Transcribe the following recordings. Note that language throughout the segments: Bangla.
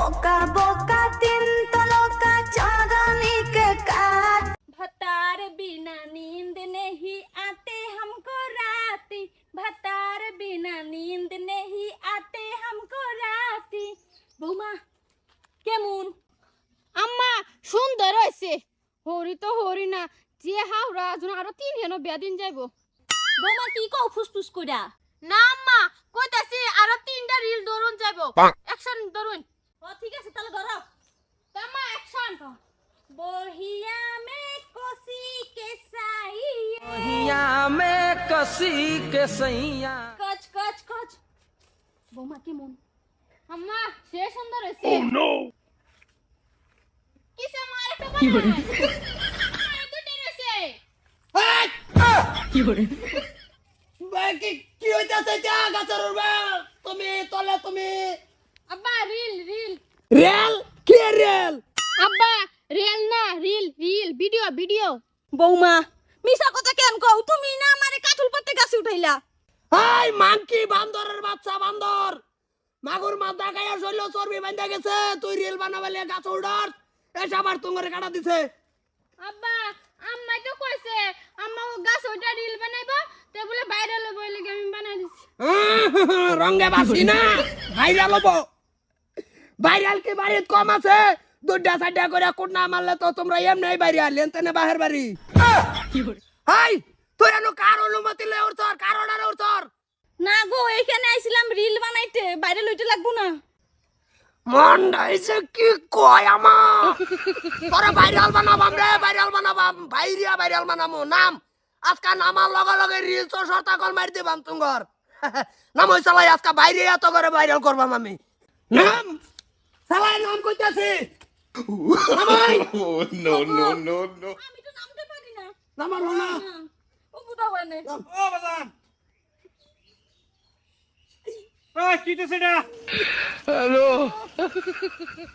बोका बोका तीन तलों का चांदनी के काट भतार बिना नींद नहीं आते हमको राती भतार बिना नींद नहीं आते हमको राती বৌমা কেমন আম্মা সুন্দর হয়েছে হরি তো হরি না যে হাওড়া জন আরো তিন হেন বেদিন যাইব বৌমা কি কও ফুসফুস কইরা না আম্মা কইতাছি আরো তিনটা রিল দরুন যাইব অ্যাকশন দরুন ও ঠিক আছে তাহলে ধরো। তামা অ্যাকশন বহিয়া মে কসি কে সাইয়া। বহিয়া মে কসি কে সাইয়া। কচ কচ কচ। বৌমা কি মন? আম্মা সে সুন্দর হয়েছে। ও নো কিসে মারে তো কি করে দুটো রয়েছে। কি করে কি হইতাছে? যা গাছের তুমি তলে তুমি আব্বা রিল রিল রেল কি রেল আব্বা রিল না রিল রিল ভিডিও ভিডিও বৌমা মিশা কথা কেন কও? তুমি না আমারে কাঠুল পাতে গাছে উঠাইলা। হাই মাংকি বান্দরের বাচ্চা বান্দর। মাগুর মাছ দেখাইয়া শৈল চর্বি বান্ধা গেছে। তুই রেল বানাবালে গাছ উড়ার এসে আবার তুঙ্গরে কাটা দিছে। আব্বা আম্মা তো কইছে আম্মা ও গাছ ওটা রিল বানাইবো তে বলে ভাইরাল হইব লাগি আমি বানাই দিছি। রঙে বাসি না ভাইরাল হব। ভাইরাল কি বাড়িত কম আছে? দুটা চারটা করে কুট না মারলে তো তোমরা এমনি ভাইরাল এনতেনে বাহের বাড়ি? হাই তুই এনো কার অনুমতি লয়ে উঠছর? কার অর্ডারে উঠছর? না গো এইখানে আইছিলাম রিল বানাইতে বাইরে লইতে লাগবো না। মন ডাইছে কি কয় আমার তোরা ভাইরাল বানাবাম রে ভাইরাল বানাবাম ভাইরিয়া ভাইরাল বানামু নাম। আজকা নামার লগে লগে রিলস শর্তা কল মারি দিবাম তুঙ্গর। নাম ওই চালাই আজকা বাইরে এত করে ভাইরাল করবাম আমি। নাম? চালাই নাম কইতাছি। নামাই Oh no no no no! আমি তো নামতে পারি না। নামার না। ও বুড়া হয় না। ও বাজান ওই কি তো সেটা हेलो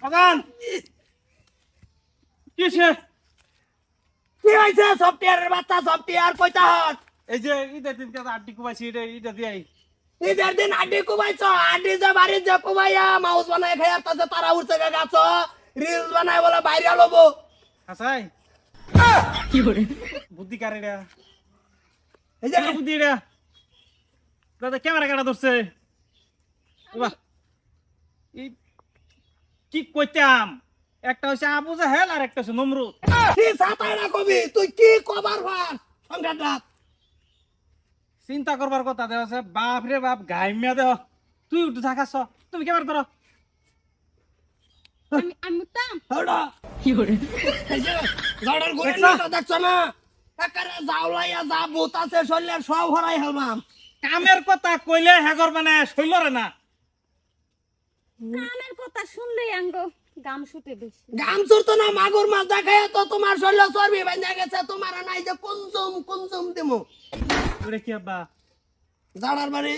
বাজান কিসে কি হইছে? সফটওয়্যারের বাচ্চা সফটওয়্যার কইতা হট এই যে ঈদের দিন কাছে আড্ডি কুবাইছি এটা এটা দিয়াই। ঈদের দিন আড্ডি কুবাইছ আড্ডি যে বাড়ির যে কুবাইয়া মাউস বানায় খাইয়া তাছে তারা উঠছে গে গাছ রিলস বানায় বলে ভাইরাল হব হাসাই। বুদ্ধি কার এটা? এই যে কেন বুদ্ধি এটা? দাদা ক্যামেরা কাটা ধরছে? বাহ। এই কি কইতাম? একটা হচ্ছে আবু জাহেল আর একটা হচ্ছে নমরুদ। কি সাতাই না কবি? তুই কি কবার ভার সংখ্যাটা চিন্তা করবার কথা দেওয়া আছে বাপ রে বাপ গাইমিয়া দেহ তুই উঠে থাকাস তুমি ক্যামেরা ধরো কামের কথা কইলে হেগর মানে না। কথা শুনলেই আঙ্গ গাম শুটে বেশি। গাম চুরতো না মাগুর মাছ দেখায় তো তোমার শরীর চর্বি বান্ধা গেছে তোমার নাই যে কুনজুম কুনজুম দিমু। ওরে কি আব্বা? জাড়ার বাড়ি।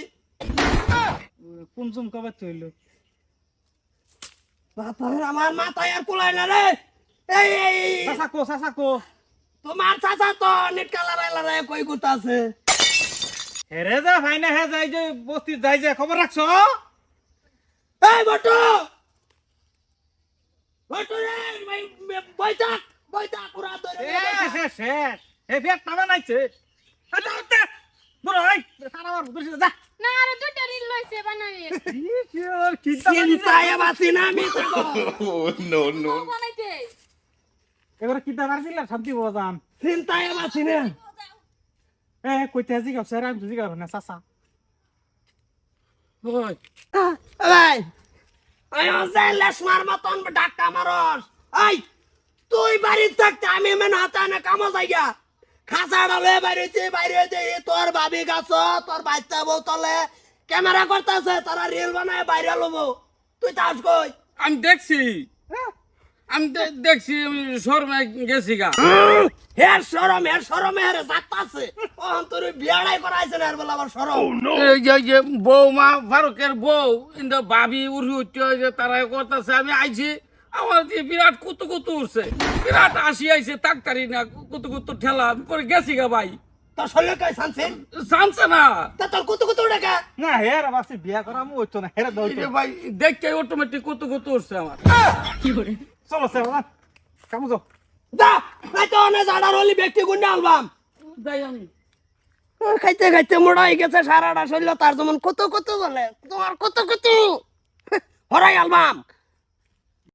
কুনজুম কবে তৈল মাথায় আমার মাথায় আর কুলায় না রে। এই এই সাসা কো তোমার চাচা তো নেট কালার এলারায় কই গুতা হেরে যা ভাইনা হে যাই যে বস্তি যাই যে খবর রাখছো? এই বটু! বটু রে ধরে শেষ শেষ। হে ফেট নামা নাইছে। বড় ভাই সারা বার বুঝছিস যা না আরে দুটো রিল লইছে বানাই কি চিন্তায় বাসি না আমি no no! এবারে কিতা মারছিল শান্তি বজান চিন্তায় বাসি না এ কইতে আজি গাছ রে আমি বুঝি গাব না সাসা ওই। ভাই আয় যাই লেসমার মতন ডাক্তা মারস আই তুই বাড়িতে থাকতে আমি মেন হাতে না কামো যাইয়া খাসা ডালে বাড়িতে বাইরে যে তোর ভাবি গাছ তোর বাচ্চা বউ তলে ক্যামেরা করতেছে তারা রিল বানায় বাইরে লবো। তুই তাস কই? আমি দেখছি। আমি দে- দেখছি আমি শর্মে গেছি গা। হের সরম হের সরম হের যাত্তাছে ও তোর বিয়াড়াই করাইছে না বলে আবার সরম এই যে যে বৌমা ফারুকের বউ কিন্তু ভাবি উঠি উঠতে যে তারা করতেছে আমি আইছি। আমার দিয়ে বিরাট কুতু কুতু উঠছে। বিরাট আসি আইছে তাকতারি না কুতু কুতু ঠেলা আমি পরে গেছি গা ভাই। তোর শরীরে কই সানছেন জানছে না। তা তোর কুতু কুতু ডাকা না হের বাসি বিয়া করা আমি হইতো না হেরে ভাই দেখতে অটোমেটিক কত কত উঠছে আমার। চলো স্যার কামু যাও। দা খাইতে অনে জাডার হলি ব্যক্তি গুন্ডা আলবাম। যাই আমি। খাইতে খাইতে মোড়া হয়ে গেছে সারাটা শরীর তার যেমন কত কত বলে তোমার কত কত হরাই আলবাম।